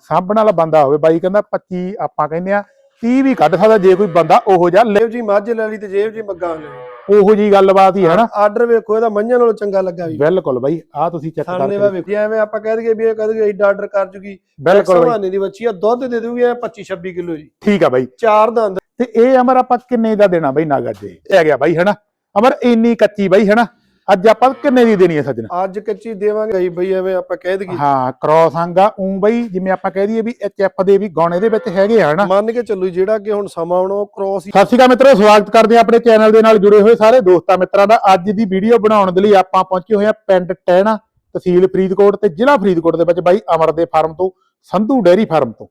ਸਾਂਭਣ ਵਾਲਾ ਬੰਦਾ ਹੋਵੇ ਬਾਈ ਕਹਿੰਦਾ 25 ਆਪਾਂ ਕਹਿੰਦੇ ਆ 30 ਵੀ ਕੱਢ ਸਕਦਾ ਜੇ ਕੋਈ ਬੰਦਾ ਉਹੋ ਜਿਹਾ ਲੈ ਜੇਬ ਜੀ ਮੱਝ ਲੈ ਲਈ ਤੇ ਜੇਬ ਜੀ ਮੱਗਾਂ ਲੈ ਲਈ। ਉਹੋ ਜੀ ਗੱਲਬਾਤ ਹੀ ਹੈ ਨਾ। ਆਰਡਰ ਵੇਖੋ ਇਹਦਾ ਮੰਝਾਂ ਨਾਲੋਂ ਚੰਗਾ ਲੱਗਾ ਵੀ। ਬਿਲਕੁਲ ਬਾਈ ਆ ਤੁਸੀਂ ਚੈੱਕ ਵਾ ਕਰਕੇ ਵੇਖੋ ਐਵੇਂ ਆਪਾਂ ਕਹਿ ਦਈਏ ਵੀ ਇਹ ਕਦ ਐਡਾ ਆਰਡਰ ਕਰ ਜੂਗੀ ਬਿਲਕੁਲ ਬਾਈ। ਦੀ ਬੱਚੀ ਆ ਦੁੱਧ ਦੇ ਦੂਗੀ ਐ 25 26 ਕਿਲੋ ਜੀ। ਠੀਕ ਆ ਬਾਈ। ਚਾਰ ਦੰਦ। ਤੇ ਇਹ ਅਮਰ ਆਪਾਂ ਕਿੰਨੇ ਦਾ ਦੇਣਾ ਬਾਈ ਨਾਗਾ ਜੇ ਇਹ ਆ ਗਿਆ ਬਾਈ ਹਨਾ? ਅਮਰ ਇੰਨੀ ਕੱਚੀ ਬਾਈ ਹਨਾ? ਅੱਜ ਆਪਾਂ ਕਿੰਨੇ ਦੀ ਦੇਣੀ ਹੈ ਸੱਜਣਾ? ਅੱਜ ਕੱਚੀ ਦੇਵਾਂਗੇ? ਜੀ ਬਈ ਐਵੇਂ ਆਪਾਂ ਕਹਿ ਦਈਏ। ਹਾਂ ਕ੍ਰੋਸ ਆਂਗਾ ਉਂ ਬਈ ਜਿਵੇਂ ਆਪਾਂ ਕਹਿ ਦਈਏ ਵੀ ਐਚਐਫ ਦੇ ਵੀ ਗਾਣੇ ਦੇ ਵਿੱਚ ਹੈਗੇ ਆ ਹਨਾ? ਮੰਨ ਕੇ ਚੱਲੂ ਜਿਹੜਾ ਕਿ ਹੁਣ ਸਮਾਂ ਆਉਣਾ ਉਹ ਕ੍ਰੋਸ ਹੀ ਸਤਿ ਸ਼੍ਰੀ ਅਕਾਲ ਮਿੱਤਰੋ ਸਵਾਗਤ ਕਰਦੇ ਹਾਂ ਆਪਣੇ ਚੈਨਲ ਦੇ ਨਾਲ ਜੁੜੇ ਹੋਏ ਸਾਰੇ ਦੋਸਤਾਂ ਮਿੱਤਰਾਂ ਦਾ। ਅੱਜ ਦੀ ਵੀਡੀਓ ਬਣਾਉਣ ਦੇ ਲਈ ਆਪਾਂ ਪਹੁੰਚੇ ਹੋਏ ਹਾਂ ਪਿੰਡ ਟਹਿਣਾ ਤਹਿਸੀਲ ਫਰੀਦਕੋਟ ਤੇ ਜ਼ਿਲ੍ਹਾ ਫਰੀਦਕੋਟ ਦੇ ਵਿੱਚ ਬਾਈ ਅਮਰ ਦੇ ਫਾਰਮ ਤੋਂ ਸੰਧੂ ਡੇਅਰੀ ਫਾਰਮ ਤੋਂ।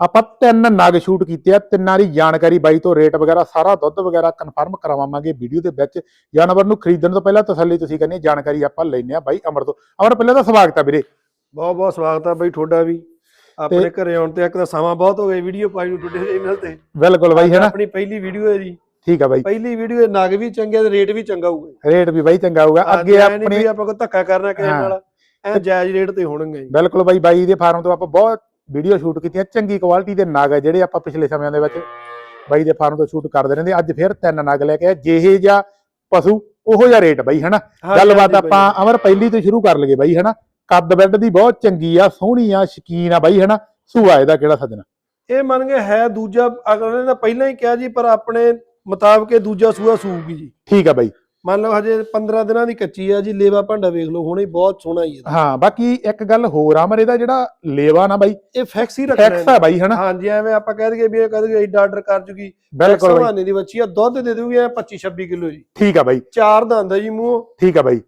ਆਪਾਂ ਤਿੰਨ ਨਗ ਸ਼ੂਟ ਕੀਤੇ ਆ ਤਿੰਨਾਂ ਦੀ ਜਾਣਕਾਰੀ ਬਾਈ ਤੋਂ ਰੇਟ ਵਗੈਰਾ ਸਾਰਾ ਦੁੱਧ ਵਗੈਰਾ ਕਨਫਰਮ ਕਰਾਵਾਂਗੇ ਵੀਡੀਓ ਦੇ ਵਿੱਚ। ਜਾਨਵਰ ਨੂੰ ਖਰੀਦਣ ਤੋਂ ਪਹਿਲਾਂ ਤਸੱਲੀ ਤੁਸੀਂ ਕਰਨੀ ਜਾਣਕਾਰੀ ਆਪਾਂ ਲੈਣੇ ਆ ਬਾਈ ਅਮਰ ਤੋਂ। ਅਮਰ ਪਹਿਲਾਂ ਤਾਂ ਸਵਾਗਤ ਆ ਵੀਰੇ। ਬਹੁਤ ਬਹੁਤ ਸਵਾਗਤ ਆ ਬਈ ਤੁਹਾਡਾ ਵੀ। ਆਪਣੇ ਘਰੇ ਆਉਣ ਤੇ ਇੱਕ ਤਾਂ ਸਮਾਂ ਬਹੁਤ ਹੋ ਗਿਆ ਵੀਡੀਓ ਪਾਈ ਨੂੰ ਤੁਹਾਡੇ ਚੈਨਲ ਤੇ। ਬਿਲਕੁਲ ਬਾਈ ਹੈ ਨਾ? ਆਪਣੀ ਪਹਿਲੀ ਵੀਡੀਓ ਹੈ ਜੀ। ਠੀਕ ਆ ਬਾਈ। ਪਹਿਲੀ ਵੀਡੀਓ ਨਗ ਵੀ ਚੰਗੇ ਤੇ ਰੇਟ ਵੀ ਚੰਗਾ ਹੋਊਗਾ ਰੇਟ ਵੀ ਬਾਈ ਚੰਗਾ ਹੋਊਗਾ। ਅੱਗੇ ਆਪਣੇ ਵੀ ਆਪਾਂ ਕੋ ਧੱਕਾ ਕਰਨਾ ਕਿਸੇ। ਨਾਲ। ਐ ਜਾਇਜ਼ ਰੇਟ ਤੇ ਹੋਣਗੇ ਬਿਲਕੁਲ ਬਾਈ ਬਾਈ ਦੇ ਫਾਰਮ ਤੋਂ ਆਪਾਂ ਬਹੁਤ ਵੀਡੀਓ ਸ਼ੂਟ ਕੀਤੀਆਂ ਚੰਗੀ ਕੁਆਲਿਟੀ ਦੇ ਨਗ ਜਿਹੜੇ ਆਪਾਂ ਪਿਛਲੇ ਸਮਿਆਂ ਦੇ ਵਿੱਚ ਬਾਈ ਦੇ ਫਾਰਮ ਤੋਂ ਸ਼ੂਟ ਕਰਦੇ ਰਹਿੰਦੇ ਅੱਜ ਫਿਰ ਤਿੰਨ ਨਗ ਲੈ ਕੇ ਆਏ ਜਿਹੇ ਜਿਹਾ ਪਸ਼ੂ ਉਹੋ ਜਿਹਾ ਰੇਟ ਬਾਈ ਹਨਾ? ਗੱਲਬਾਤ ਆਪਾਂ ਅਮਰ ਪਹਿਲੀ ਤੋਂ ਸ਼ੁਰੂ ਕਰ ਲਈਏ ਬਾਈ ਹਨਾ? ਕੱਦ ਬੈੱਡ ਦੀ ਬਹੁਤ ਚੰਗੀ ਆ ਸੋਹਣੀ ਆ ਸ਼ਕੀਨ ਆ ਬਾਈ ਹਨਾ? ਸੂਆ ਇਹਦਾ ਕਿਹੜਾ ਸੱਜਣਾ? ਇਹ ਮੰਨ ਕੇ ਹੈ ਦੂਜਾ ਅਗਲੇ ਨੇ ਪਹਿਲਾਂ ਹੀ ਕਿਹਾ ਜੀ ਪਰ ਆਪਣੇ ਮੁਤਾਬਕ ਇਹ ਦੂਜਾ ਸੂਆ ਸੂਗੀ ਜੀ। ਠੀਕ ਆ ਬਾਈ। ਮੰਨ ਲਓ ਹਜੇ 15 ਦਿਨਾਂ ਦੀ ਕੱਚੀ ਆ ਜੀ ਲੇਵਾ ਭਾਂਡਾ ਵੇਖ ਲਓ ਹੁਣੇ ਬਹੁਤ ਸੋਹਣਾ ਹੀ ਹੈ ਹਾਂ ਬਾਕੀ ਇੱਕ ਗੱਲ ਹੋਰ ਆ ਅਮਰ ਇਹਦਾ ਜਿਹੜਾ ਲੇਵਾ ਨਾ ਬਾਈ ਇਹ ਫੈਕਸ ਹੀ ਰੱਖਣਾ ਟੈਕਸ ਆ ਬਾਈ ਹਨਾ? ਹਾਂਜੀ ਐਵੇਂ ਆਪਾਂ ਕਹਿ ਦਈਏ ਵੀ ਇਹ ਕਦ ਐਡਾ ਆਰਡਰ ਕਰ ਜੂਗੀ ਬਿਲਕੁਲ ਸਵਾਨੀ ਦੀ ਬੱਚੀ ਆ ਦੁੱਧ ਦੇ ਦੂਗੀ ਐ 25 26 ਕਿਲੋ ਜੀ। ਠੀਕ ਆ ਬਾਈ। ਚਾਰ ਦੰਦ ਆ ਜੀ ਮੂੰਹ। ਠੀਕ ਆ ਬਾਈ।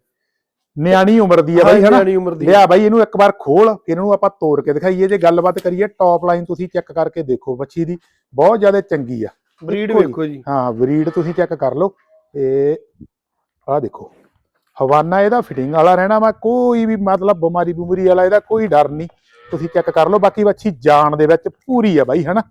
ਨਿਆਣੀ ਉਮਰ ਦੀ ਆ ਬਾਈ ਹਨਾ? ਨਿਆਣੀ ਉਮਰ ਦੀ ਲਿਆ ਬਾਈ ਇਹਨੂੰ ਇੱਕ ਵਾਰ ਖੋਲ ਫਿਰ ਇਹਨੂੰ ਆਪਾਂ ਤੋੜ ਕੇ ਦਿਖਾਈਏ। ਜੇ ਗੱਲਬਾਤ ਕਰੀਏ ਟੌਪ ਲਾਈਨ ਤੁਸੀਂ ਚੈੱਕ ਕਰਕੇ ਦੇਖੋ ਬੱਚੀ ਦੀ। ਬਹੁਤ ਜ਼ਿਆਦਾ ਚੰਗੀ ਆ। ਬਰੀਡ। ਵੇਖੋ ਜੀ। ਹਾਂ ਬਰੀਡ ਤੁਸੀਂ ਚੈੱਕ ਕਰ ਲਓ। ਤੇ ਆਹ ਦੇਖੋ। ਹਵਾਨਾ ਇਹਦਾ ਫਿਟਿੰਗ ਵਾਲਾ ਰਹਿਣਾ ਵਾ ਕੋਈ ਵੀ ਮਤਲਬ ਬਿਮਾਰੀ ਬੁਮਰੀ ਵਾਲਾ ਇਹਦਾ ਕੋਈ ਡਰ ਨਹੀਂ। ਤੁਸੀਂ ਚੈੱਕ ਕਰ ਲਓ ਬਾਕੀ ਬੱਚੀ ਜਾਨ ਦੇ ਵਿੱਚ ਪੂਰੀ ਆ ਬਾਈ ਹਨਾ?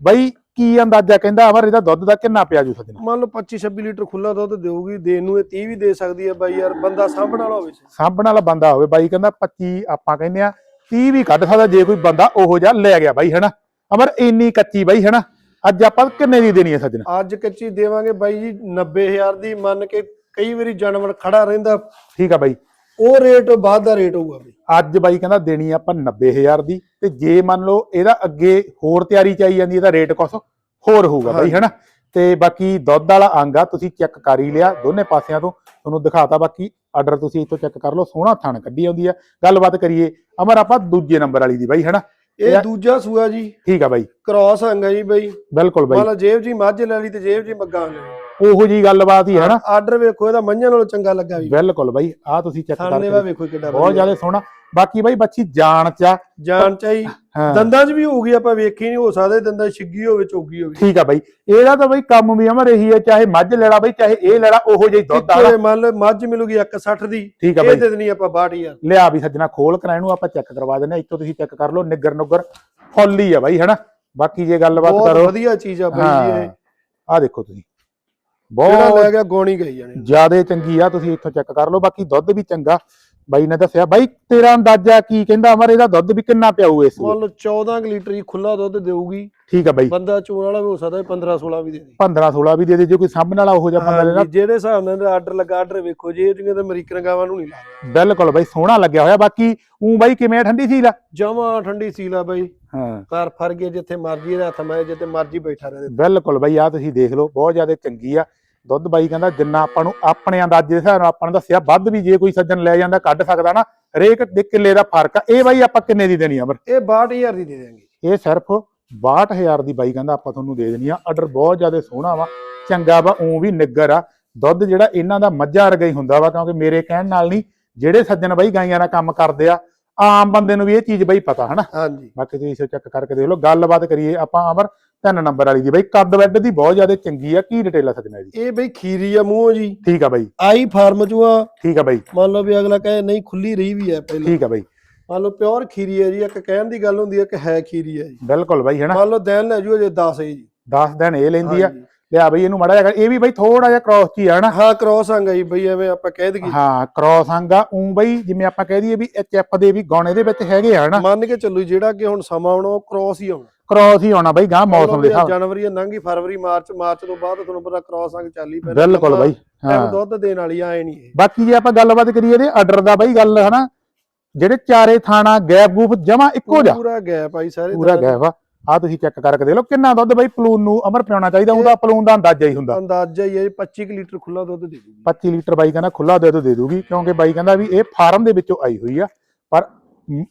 ਬਾਈ ਕੀ ਅੰਦਾਜ਼ਾ ਕਹਿੰਦਾ ਅਮਰ ਇਹਦਾ ਦੁੱਧ ਦਾ ਕਿੰਨਾ ਪਿਆ ਜੂ ਸੱਜਣਾ ਮੰਨ ਲਓ 25 26 ਲੀਟਰ ਖੁੱਲਾ ਦੁੱਧ ਦੇਊਗੀ ਦੇਣ ਨੂੰ ਇਹ 30 ਵੀ ਦੇ ਸਕਦੀ ਹੈ ਬਾਈ ਯਾਰ ਬੰਦਾ ਸਾਂਭਣ ਵਾਲਾ ਹੋਵੇ। ਸਾਂਭਣ ਵਾਲਾ ਬੰਦਾ ਹੋਵੇ ਬਾਈ ਕਹਿੰਦਾ 25 ਆਪਾਂ ਕਹਿੰਦੇ ਆ 30 ਵੀ ਕੱਢ ਸਕਦਾ ਜੇ ਕੋਈ ਬੰਦਾ ਉਹੋ ਜਿਹਾ ਲੈ ਗਿਆ ਬਾਈ ਹਨਾ? ਅਮਰ ਇੰਨੀ ਕੱਚੀ ਬਾਈ ਹਨਾ? ਅੱਜ ਆਪਾਂ ਕਿੰਨੇ ਦੀ ਦੇਣੀ ਹੈ ਸੱਜਣਾ? ਅੱਜ ਕੱਚੀ ਦੇਵਾਂਗੇ ਬਾਈ ਜੀ 90000 ਦੀ ਮੰਨ ਕੇ ਕਈ ਵਾਰੀ ਜਾਨਵਰ ਖੜਾ ਰਹਿੰਦਾ। ਠੀਕ ਆ ਬਾਈ। ਉਹ ਰੇਟ ਬਾਅਦ ਦਾ ਰੇਟ ਹੋਊਗਾ ਬਈ। ਅੱਜ ਬਾਈ ਕਹਿੰਦਾ ਦੇਣੀ ਆਪਾਂ 90000 ਦੀ। ਤੇ ਜੇ ਮੰਨ ਲਓ ਇਹਦਾ ਅੱਗੇ ਹੋਰ ਤਿਆਰੀ ਚਾਈ ਜਾਂਦੀ ਇਹਦਾ ਰੇਟ ਕੁਛ ਹੋਰ ਹੋਊਗਾ ਬਾਈ। ਹਨਾ? ਤੇ ਬਾਕੀ ਦੁੱਧ ਵਾਲਾ ਅੰਗ ਆ ਤੁਸੀਂ ਚੈੱਕ ਕਰ ਹੀ ਲਿਆ ਦੋਨੇ ਪਾਸਿਆਂ ਤੋਂ। ਤੁਹਾਨੂੰ ਦਿਖਾਤਾ ਬਾਕੀ। ਆਰਡਰ ਤੁਸੀਂ ਇੱਥੋਂ ਚੈੱਕ ਕਰ ਲਓ ਸੋਹਣਾ ਥਣ ਕੱਢੀ ਆਉਂਦੀ ਆ। ਗੱਲਬਾਤ ਕਰੀਏ ਅਮਰ ਆਪਾਂ ਦੂਜੇ ਨੰਬਰ ਵਾਲੀ ਦੀ ਬਾਈ ਹਨਾ? ਇਹ ਦੂਜਾ ਸੂਆ ਜੀ। ਠੀਕ ਆ ਬਾਈ। ਕ੍ਰਾਸ ਅੰਗਾ ਜੀ ਬਾਈ। ਬਿਲਕੁਲ ਬਾਈ। ਮੰਨ ਲਓ ਜੇਬ ਜੀ ਮੱਝ ਲੈ ਲਈ ਤੇ ਜੇਬ ਜੀ ਮੱਗਾਂ। ਲਈ ਉਹੋ ਜੀ ਗੱਲਬਾਤ ਹੀ ਹੈ ਨਾ। ਆਰਡਰ ਵੇਖੋ ਇਹਦਾ ਮੰਝਾਂ ਨਾਲੋਂ ਚੰਗਾ ਲੱਗਾ ਵੀ। ਬਿਲਕੁਲ ਬਾਈ ਆ ਤੁਸੀਂ ਚੈੱਕ ਕਰਕੇ ਵੇਖੋ ਕਿੱਡਾ ਬਹੁਤ। ਜ਼ਿਆਦਾ ਸੋਹਣਾ। ਬਾਕੀ ਬਾਈ ਬੱਚੀ ਜਾਣ ਚ ਆ। ਜਾਨ ਚਾਹੀ ਹਾਂ। ਦੰਦਾਂ 'ਚ ਵੀ ਹੋਊਗੀ ਆਪਾਂ ਵੇਖੀ ਨਹੀਂ ਹੋ ਸਕਦਾ ਦੰਦਾਂ 'ਚ ਛਿੱਗੀ ਹੋਵੇ ਚੋਗੀ ਹੋਵੇ। ਠੀਕ ਆ ਬਾਈ। ਇਹਦਾ ਤਾਂ ਬਾਈ ਕੰਮ ਵੀ ਅਮਰ ਇਹੀ ਹੈ ਚਾਹੇ ਮੱਝ ਲੈਣਾ ਬਾਈ ਚਾਹੇ ਇਹ ਲੈਣਾ ਉਹੋ ਜਿਹੀ ਦੁੱਧ ਵਾਲਾ। ਇੱਕੋ ਮੰਨ ਲਓ ਮੱਝ ਮਿਲੂਗੀ 160 ਦੀ ਠੀਕ ਆ ਇਹ ਬਾਈ ਦੇ ਦੇਣੀ ਆਪਾਂ 62000 ਲਿਆ ਵੀ ਸੱਜਣਾ ਖੋਲ ਕਰਾਂ ਇਹਨੂੰ ਆਪਾਂ ਚੈੱਕ ਕਰਵਾ ਦਿੰਦੇ ਹਾਂ। ਇੱਥੋਂ ਤੁਸੀਂ ਚੈੱਕ ਕਰ ਲਓ ਨਿੱਗਰ ਨੁੱਗਰ ਫੁੱਲ ਆ ਬਾਈ ਹਨਾ? ਬਾਕੀ ਜੇ ਗੱਲਬਾਤ ਬਹੁਤ ਕਰੋ। ਵਧੀਆ ਚੀਜ਼ ਆ ਬਾਈ ਜੀ ਇਹ। ਹਾਂ ਆ ਦੇਖੋ ਤੁਸੀਂ। ਜਿਹੜਾ ਬਹੁਤ ਲੈ ਗਿਆ ਗੋਣੀ ਗਈ ਜਾਣੇ। ਜਿਆਦੇ ਚੰਗੀ ਆ ਤੁਸੀਂ ਇੱਥੋਂ ਚੈੱਕ ਕਰ ਲਓ। ਬਾਕੀ ਦੁੱਧ ਵੀ ਚੰਗਾ। ਬਾਈ ਨੇ ਦੱਸਿਆ ਬਾਈ ਤੇਰਾ ਅੰਦਾਜ਼ਾ ਕੀ ਕਹਿੰਦਾ ਅਮਰ ਇਹਦਾ ਦੁੱਧ ਵੀ ਕਿੰਨਾ ਪਿਆਊ ਇਸ ਵੇਲੇ? ਮੰਨ ਲਓ 14 ਕੁ ਲੀਟਰ ਹੀ ਖੁੱਲਾ ਦੁੱਧ ਦੇਊਗੀ। ਠੀਕ ਆ ਬਾਈ। ਬੰਦਾ ਚੋਣ ਵਾਲਾ ਵੀ ਹੋ ਸਕਦਾ 15 16 ਵੀ ਦੇ ਦੇ। 15 16 ਵੀ ਦੇ ਦੇ ਜੇ ਕੋਈ ਸਾਹਮਣੇ ਵਾਲਾ ਉਹੋ ਜਿਹਾ ਬੰਦਾ ਲੈਣਾ। ਹਾਂਜੀ, ਜਿਹੜੇ ਹਿਸਾਬ ਨਾਲ ਆਰਡਰ ਲੱਗਾ ਆਰਡਰ ਵੇਖੋ ਜੀ ਇਹ ਤਾਂ ਅਮਰੀਕਨ ਗਾਵਾਂ ਨੂੰ ਨਹੀਂ ਲੱਗਦਾ ਬਿਲਕੁਲ ਬਾਈ ਸੋਹਣਾ ਲੱਗਿਆ ਹੋਇਆ ਬਾਕੀ ਉਹ ਬਾਈ ਕਿਵੇਂ ਆ ਠੰਡੀ ਸੀ ਲਾ ਜਮਾ ਠੰਡੀ ਸੀਲਾ ਬਾਈ। ਹਾਂ। ਪੈਰ ਫਰ ਗਏ ਜਿੱਥੇ ਮਰਜ਼ੀ ਹੱਥ ਮੈਂ ਜਿੱਥੇ ਮਰਜ਼ੀ ਬੈਠਾ ਰਹੇ। ਬਿਲਕੁਲ ਬਾਈ ਆ ਤੁਸੀਂ ਦੇਖ ਲਓ ਬਹੁਤ ਜ਼ਿਆਦਾ ਚੰਗੀ ਆ। ਦੁੱਧ ਬਾਈ ਕਹਿੰਦਾ ਜਿੰਨਾ ਆਪਾਂ ਨੂੰ ਆਪਣੇ ਅੰਦਾਜ਼ੇ ਦੇ ਹਿਸਾਬ ਨਾਲ ਆਪਾਂ ਨੂੰ ਦੱਸਿਆ ਵੱਧ ਵੀ ਜੇ ਕੋਈ ਸੱਜਣ ਲੈ ਜਾਂਦਾ ਕੱਢ ਸਕਦਾ ਨਾ ਹਰੇਕ ਦੇ ਕਿੱਲੇ ਦਾ ਫ਼ਰਕ ਆ। ਇਹ ਬਾਈ ਆਪਾਂ ਕਿੰਨੇ ਦੀ ਦੇਣੀ ਆ ਅਮਰ? ਇਹ 62000 ਦੀ ਦੇ ਦੇਾਂਗੇ ਇਹ ਸਿਰਫ 62000 ਦੀ ਬਾਈ ਕਹਿੰਦਾ ਆਪਾਂ ਤੁਹਾਨੂੰ ਦੇ ਦੇਣੀ ਆ। ਆਰਡਰ ਬਹੁਤ ਜ਼ਿਆਦਾ ਸੋਹਣਾ ਵਾ ਚੰਗਾ ਵਾ ਉਂ ਵੀ ਨਿੱਗਰ ਆ। ਦੁੱਧ ਜਿਹੜਾ ਇਹਨਾਂ ਦਾ ਮੱਝਾਂ ਵਰਗਾ ਹੀ ਹੁੰਦਾ ਵਾ ਕਿਉਂਕਿ ਮੇਰੇ ਕਹਿਣ ਨਾਲ ਨਹੀਂ ਜਿਹੜੇ ਸੱਜਣ ਬਾਈ ਗਾਈਆਂ ਦਾ ਕੰਮ ਕਰਦੇ ਆ ਆਮ ਬੰਦੇ ਨੂੰ ਵੀ ਇਹ ਚੀਜ਼ ਬਾਈ ਪਤਾ ਹਨਾ? ਹਾਂਜੀ। ਬਾਕੀ ਤੁਸੀਂ ਇਸੇ ਚੈੱਕ ਕਰਕੇ ਦੇਖ ਲਓ ਗੱਲਬਾਤ ਕਰੀਏ ਆਪਾਂ ਅਮਰ। ਤਿੰਨ ਨੰਬਰ ਵਾਲੀ ਦੀ ਬਾਈ ਕੱਦ ਬੈੱਡ ਦੀ ਬਹੁਤ ਜ਼ਿਆਦਾ ਚੰਗੀ ਆ ਕੀ ਡਿਟੇਲ ਆ ਸੱਜਣਾ ਜੀ? ਇਹ ਬਈ ਖੀਰੀ ਆ ਮੂੰਹੋਂ ਜੀ। ਠੀਕ ਆ ਬਾਈ। ਆਈ ਫਾਰਮ ਚੋਂ ਆ। ਠੀਕ ਆ ਬਾਈ। ਮੰਨ ਲਓ ਵੀ ਅਗਲਾ ਕਹੇ ਨਹੀਂ ਖੁੱਲੀ ਰਹੀ ਵੀ ਹੈ ਪਹਿਲਾਂ। ਠੀਕ ਆ ਬਾਈ। ਮੰਨ ਲਓ ਪਿਓਰ ਖੀਰੀ ਹੈ ਜੀ ਇੱਕ ਕਹਿਣ ਦੀ ਗੱਲ ਹੁੰਦੀ ਹੈ ਕਿ ਹੈ ਖੀਰੀ ਹੈ ਜੀ। ਬਿਲਕੁਲ ਬਾਈ ਹਨਾ? ਮੰਨ ਲਓ ਦਿਨ ਲੈ ਜੂ ਜੇ 10 ਹੈ ਜੀ। 10 ਦਿਨ ਇਹ ਲੈਂਦੀ ਆ। ਲਿਆ ਬਈ ਇਹਨੂੰ ਮੜਾ ਜਾ ਇਹ ਵੀ ਬਈ ਥੋੜਾ ਜਿਹਾ ਕ੍ਰਾਸ ਹੀ ਆ ਹਾਂ ਕ੍ਰੋਸ ਆਂਗਾ ਜੀ ਬਈ ਐਵੇਂ ਆਪਾਂ ਕਹਿ ਦਈਏ। ਹਾਂ ਕ੍ਰਾਸ ਆਂਗਾ ਉਂ ਬਈ ਜਿਵੇਂ ਆਪਾਂ ਕਹਿ ਦਈਏ ਵੀ ਐਚਐਫ ਦੇ ਵੀ ਗਾਣੇ ਦੇ ਵਿੱਚ ਹੈਗੇ ਆ ਮੰਨ ਕੇ ਚੱਲੋ ਜਿਹੜਾ ਕਿ ਹੁਣ ਸਮਾਂ ਆਉਣਾ ਉਹ ਕ੍ਰੋਸ ਹੀ ਆਉਣਾ। ਕ੍ਰਾਸ ਹੀ ਆਉਣਾ ਬਈ ਗਾਂ ਮੌਸਮ ਦੇ ਹਿਸਾਬ ਜਨਵਰੀ ਲੰਘੀ ਫਰਵਰੀ ਮਾਰਚ ਮਾਰਚ ਤੋਂ ਬਾਅਦ ਤੁਹਾਨੂੰ ਪਤਾ ਕ੍ਰੋਸ ਅੰਗ ਚੱਲ ਪੈਣਾ। ਬਿਲਕੁਲ ਬਈ ਹਾਂ। ਦੁੱਧ ਦੇਣ ਵਾਲੀ ਆਏ ਨਹੀਂ ਇਹ। ਬਾਕੀ ਜੇ ਆਪਾਂ ਗੱਲਬਾਤ ਕਰੀਏ ਇਹਦੇ ਆਰਡਰ ਦਾ ਬਈ ਗੱਲ ਹਨਾ ਜਿਹੜੇ ਚਾਰੇ ਥਾਣਾ ਗੈਪ ਗੂਪ ਜਮਾ ਇੱਕੋ ਜਾ ਪੂਰਾ ਗੈਪ ਆਈ ਸਾਰੇ ਪੂਰਾ ਗੈਪ ਆ। ਆ ਤੁਸੀਂ ਚੈੱਕ ਕਰਕੇ ਦੇਖ ਲਓ ਕਿੰਨਾ ਦੁੱਧ ਬਈ ਪਲੂਨ ਨੂੰ ਅਮਰ ਪਿਆਉਣਾ ਚਾਹੀਦਾ ਉਹਦਾ ਪਲੂਨ ਦਾ ਅੰਦਾਜ਼ਾ ਹੀ ਹੁੰਦਾ। ਅੰਦਾਜ਼ਾ ਹੀ ਹੈ ਜੀ, 25 ਕੁ ਲੀਟਰ ਖੁੱਲਾ ਦੁੱਧ ਦੇ ਦੂਗੀ। 25 ਲੀਟਰ ਬਾਈ ਕਹਿੰਦਾ ਖੁੱਲਾ ਦੁੱਧ ਦੇ ਦੂਗੀ ਕਿਉਂਕਿ ਬਾਈ ਕਹਿੰਦਾ ਵੀ ਇਹ ਫਾਰਮ ਦੇ ਵਿੱਚੋਂ ਆਈ ਹੋਈ ਆ ਪਰ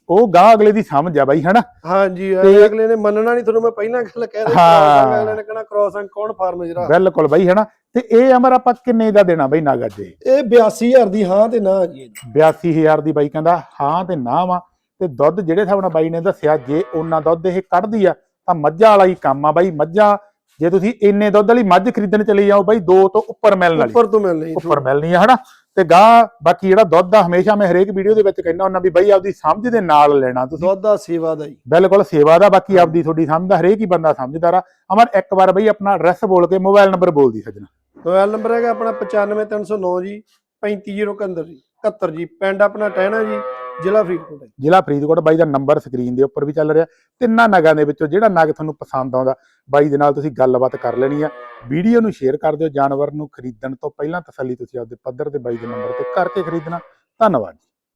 ਉਹ ਗਾਂ ਅਗਲੇ ਦੀ ਸਮਝ ਆ ਬਾਈ ਹਨਾ? ਹਾਂਜੀ ਅਗਲੇ ਨੇ ਮੰਨਣਾ ਨਹੀਂ ਤੁਹਾਨੂੰ ਮੈਂ ਪਹਿਲਾਂ ਗੱਲ ਕਹਿ ਦਿੱਤੀ ਹਾਂ। cross ਅੰਗ ਅਗਲੇ ਨੇ ਕਹਿਣਾ ਕ੍ਰੋਸ ਅੰਗ ਕੌਣ ਫਾਰਮ ਜਿਹੜਾ ਬਿਲਕੁਲ ਬਾਈ ਹਨਾ? ਤੇ ਇਹ ਅਮਰ ਆਪਾਂ ਕਿੰਨੇ ਦਾ ਦੇਣਾ ਬਾਈ ਨਾਗਾ ਜੇ ਇਹ 82000 ਦੀ ਹਾਂ ਤੇ ਨਾ ਜੀ। 82000 ਦੀ ਬਾਈ ਕਹਿੰਦਾ ਹਾਂ ਤੇ ਨਾ ਵਾ। ਤੇ ਦੁੱਧ ਜਿਹੜੇ ਹਿਸਾਬ ਨਾਲ ਬਾਈ ਨੇ ਦੱਸਿਆ ਜੇ ਉਹਨਾਂ ਦੁੱਧ ਇਹ ਕੱਢਦੀ ਆ ਤਾਂ ਮੱਝਾਂ ਵਾਲਾ ਹੀ ਕੰਮ ਆ ਬਾਈ। ਮੱਝਾਂ ਜੇ ਤੁਸੀਂ ਇੰਨੇ ਦੁੱਧ ਵਾਲੀ ਮੱਝ ਖਰੀਦਣ ਚਲੇ ਜਾਓ ਬਾਈ ਦੋ ਤੋਂ ਉੱਪਰ ਮਿਲਣ ਵਾਲੀ। ਉੱਪਰ ਤੋਂ ਮਿਲਣੀ ਉੱਪਰ ਮਿਲਣੀ ਆ ਹਨਾ? ਤੇ ਗਾਂ ਬਾਕੀ ਜਿਹੜਾ ਦੁੱਧ ਆ ਹਮੇਸ਼ਾ ਮੈਂ ਹਰੇਕ ਵੀਡੀਓ ਦੇ ਵਿੱਚ ਕਹਿੰਦਾ ਹੁੰਦਾ ਵੀ ਬਾਈ ਆਪਦੀ ਸਮਝ ਦੇ ਨਾਲ ਲੈਣਾ ਤੁਸੀਂ। ਦੁੱਧ ਦਾ ਸੇਵਾ ਦਾ ਜੀ ਬਿਲਕੁਲ ਸੇਵਾ ਦਾ ਬਾਕੀ ਆਪਦੀ ਤੁਹਾਡੀ ਸਮਝ ਦਾ ਹਰੇਕ ਹੀ ਬੰਦਾ ਸਮਝਦਾਰ ਆ। ਅਮਰ ਇੱਕ ਵਾਰ ਬਈ ਆਪਣਾ ਐਡਰੈਸ ਬੋਲ ਕੇ ਮੋਬਾਈਲ ਨੰਬਰ ਬੋਲ ਦੀ ਸੱਜਣਾ। ਮੋਬਾਈਲ ਨੰਬਰ ਹੈਗਾ ਆਪਣਾ 95309 ਜੀ 35071 ਜੀ। 71 ਜੀ, ਪਿੰਡ ਆਪਣਾ ਟਹਿਣਾ ਜੀ, ਜ਼ਿਲ੍ਹਾ ਫਰੀਦਕੋਟ ਹੈ। ਜ਼ਿਲ੍ਹਾ ਫਰੀਦਕੋਟ ਬਾਈ ਦਾ ਨੰਬਰ ਸਕਰੀਨ ਦੇ ਉੱਪਰ ਵੀ ਚੱਲ ਰਿਹਾ। ਤਿੰਨਾਂ ਨਗਾਂ ਦੇ ਵਿੱਚੋਂ ਜਿਹੜਾ ਨਗ ਤੁਹਾਨੂੰ ਪਸੰਦ ਆਉਂਦਾ, ਬਾਈ ਦੇ ਨਾਲ ਤੁਸੀਂ ਗੱਲਬਾਤ ਕਰ ਲੈਣੀ ਆ। ਵੀਡੀਓ ਨੂੰ ਸ਼ੇਅਰ ਕਰ ਦਿਓ, ਜਾਨਵਰ ਨੂੰ ਖਰੀਦਣ ਤੋਂ ਪਹਿਲਾਂ ਤਸੱਲੀ ਤੁਸੀਂ ਆਪਦੇ ਪੱਧਰ ਤੇ ਬਾਈ ਦੇ ਨੰਬਰ ਤੇ ਕਰਕੇ ਖਰੀਦਣਾ। ਧੰਨਵਾਦ